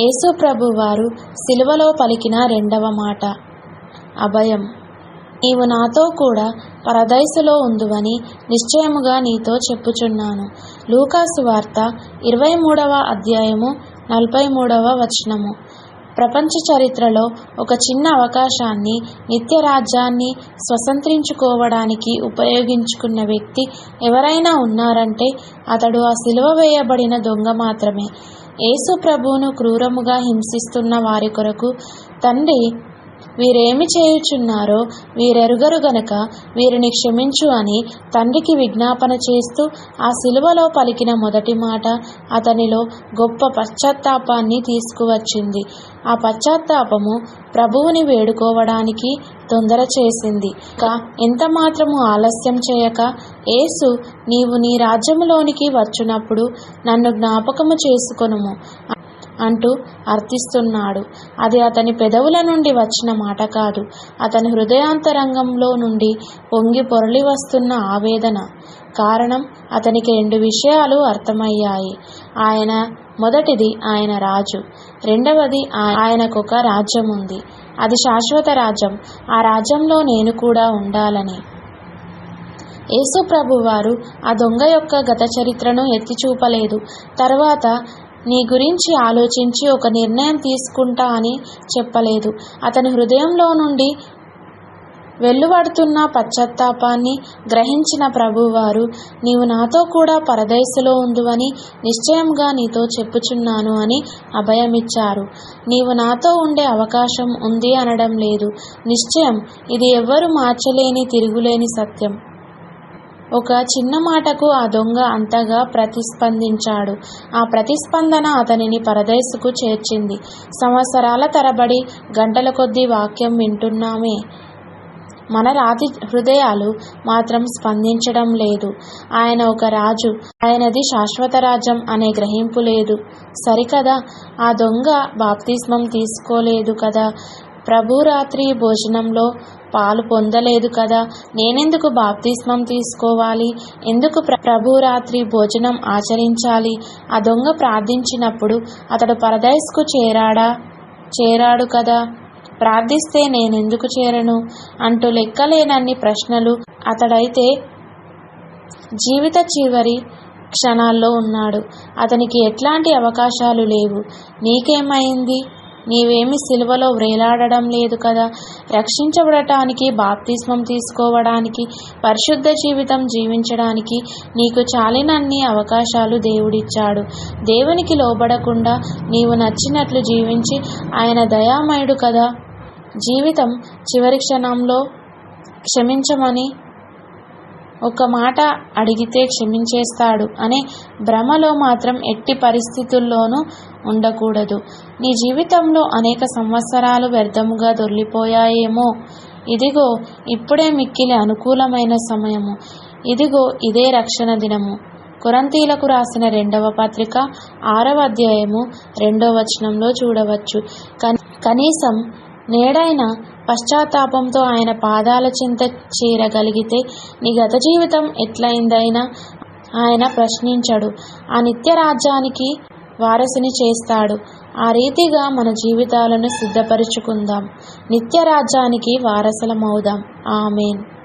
యేసుప్రభు వారు సిలువలో పలికిన రెండవ మాట. అభయం. నీవు నాతో కూడా పరదైసులో ఉందువని నిశ్చయముగా నీతో చెప్పుచున్నాను. లూకాసు వార్త ఇరవై మూడవ అధ్యాయము నలభై మూడవ వచనము. ప్రపంచ చరిత్రలో ఒక చిన్న అవకాశాన్ని నిత్య రాజ్యాన్ని స్వతంత్రించుకోవడానికి ఉపయోగించుకున్న వ్యక్తి ఎవరైనా ఉన్నారంటే అతడు ఆ సిలువ వేయబడిన దొంగ మాత్రమే. యేసు ప్రభువును క్రూరముగా హింసిస్తున్న వారి కొరకు తండ్రి వీరేమి చేయుచున్నారో వీరెరుగరు గనక వీరిని క్షమించు అని తండ్రికి విజ్ఞాపన చేస్తూ ఆ శిలువలో పలికిన మొదటి మాట అతనిలో గొప్ప పశ్చాత్తాపాన్ని తీసుకువచ్చింది. ఆ పశ్చాత్తాపము ప్రభువుని వేడుకోవడానికి తొందర చేసింది. కా ఎంత మాత్రము ఆలస్యం చేయక ఏసు నీవు నీ రాజ్యములోనికి వచ్చునప్పుడు నన్ను జ్ఞాపకము చేసుకొనుము. అంటూ అర్థిస్తున్నాడు. అది అతని పెదవుల నుండి వచ్చిన మాట కాదు. అతని హృదయాంతరంగంలో నుండి పొంగి పొరలి వస్తున్న ఆవేదన. కారణం అతనికి రెండు విషయాలు అర్థమయ్యాయి. ఆయన మొదటిది ఆయన రాజు. రెండవది ఆయనకొక రాజ్యం ఉంది అది శాశ్వత రాజ్యం. ఆ రాజ్యంలో నేను కూడా ఉండాలని. యేసుప్రభు వారు ఆ దొంగ యొక్క గత చరిత్రను ఎత్తి చూపలేదు తర్వాత నీ గురించి ఆలోచించి ఒక నిర్ణయం తీసుకుంటా అని చెప్పలేదు. అతని హృదయంలో నుండి వెల్లువడుతున్న పశ్చాత్తాపాన్ని గ్రహించిన ప్రభువారు నీవు నాతో కూడా పరదేశులో ఉందువని నిశ్చయంగా నీతో చెప్పుచున్నాను అని అభయమిచ్చారు. నీవు నాతో ఉండే అవకాశం ఉంది అనడం లేదు. నిశ్చయం ఇది ఎవ్వరు మార్చలేని తిరుగులేని సత్యం. ఒక చిన్న మాటకు ఆ దొంగ అంతగా ప్రతిస్పందించాడు. ఆ ప్రతిస్పందన అతనిని పరదేశుకు చేర్చింది. సంవత్సరాల తరబడి గంటల కొద్దీ వాక్యం వింటున్నామే. మన రాతి హృదయాలు మాత్రం స్పందించడం లేదు. ఆయన ఒక రాజు. ఆయనది శాశ్వత రాజ్యం అనే గ్రహింపు లేదు. సరికదా? ఆ దొంగ బాప్తిస్మం తీసుకోలేదు కదా. ప్రభురాత్రి భోజనంలో పాలు పొందలేదు కదా. నేనెందుకు బాప్తిస్మం తీసుకోవాలి? ఎందుకు ప్రభురాత్రి భోజనం ఆచరించాలి? ఆ దొంగ ప్రార్థించినప్పుడు అతడు పరదైస్కు చేరాడా? చేరాడు కదా. ప్రార్థిస్తే నేనెందుకు చేరను? అంటూ లెక్కలేనన్ని ప్రశ్నలు అతడైతే జీవిత చివరి క్షణాల్లో ఉన్నాడు. అతనికి ఎట్లాంటి అవకాశాలు లేవు. నీకేమైంది? నీవేమి సిలువలో వ్రేలాడడం లేదు కదా. రక్షించబడటానికి బాప్తిస్మం తీసుకోవడానికి పరిశుద్ధ జీవితం జీవించడానికి నీకు చాలినన్ని అవకాశాలు దేవుడిచ్చాడు. దేవునికి లోబడకుండా నీవు నచ్చినట్లు జీవించి ఆయన దయామయుడు కదా. జీవితం చివరి క్షణంలో క్షమించమని ఒక మాట అడిగితే క్షమించేస్తాడు అనే భ్రమలో మాత్రం ఎట్టి పరిస్థితుల్లోనూ ఉండకూడదు. నీ జీవితంలో అనేక సంవత్సరాలు వ్యర్థముగా దొర్లిపోయాయేమో. ఇదిగో ఇప్పుడే మిక్కిలి అనుకూలమైన సమయము. ఇదిగో ఇదే రక్షణ దినము. కొరంతీలకు రాసిన రెండవ పత్రిక ఆరవ అధ్యాయము రెండవ వచనంలో చూడవచ్చు. కనీసం నేడైనా పశ్చాత్తాపంతో ఆయన పాదాల చింత చేరగలిగితే నీ గత జీవితం ఎట్లయిందైనా ఆయన ప్రశ్నించడు. ఆ నిత్య రాజ్యానికి వారసుని చేస్తాడు. ఆ రీతిగా మన జీవితాలను సిద్ధపరుచుకుందాం. నిత్య రాజ్యానికి వారసులమవుదాం. ఆమెన్.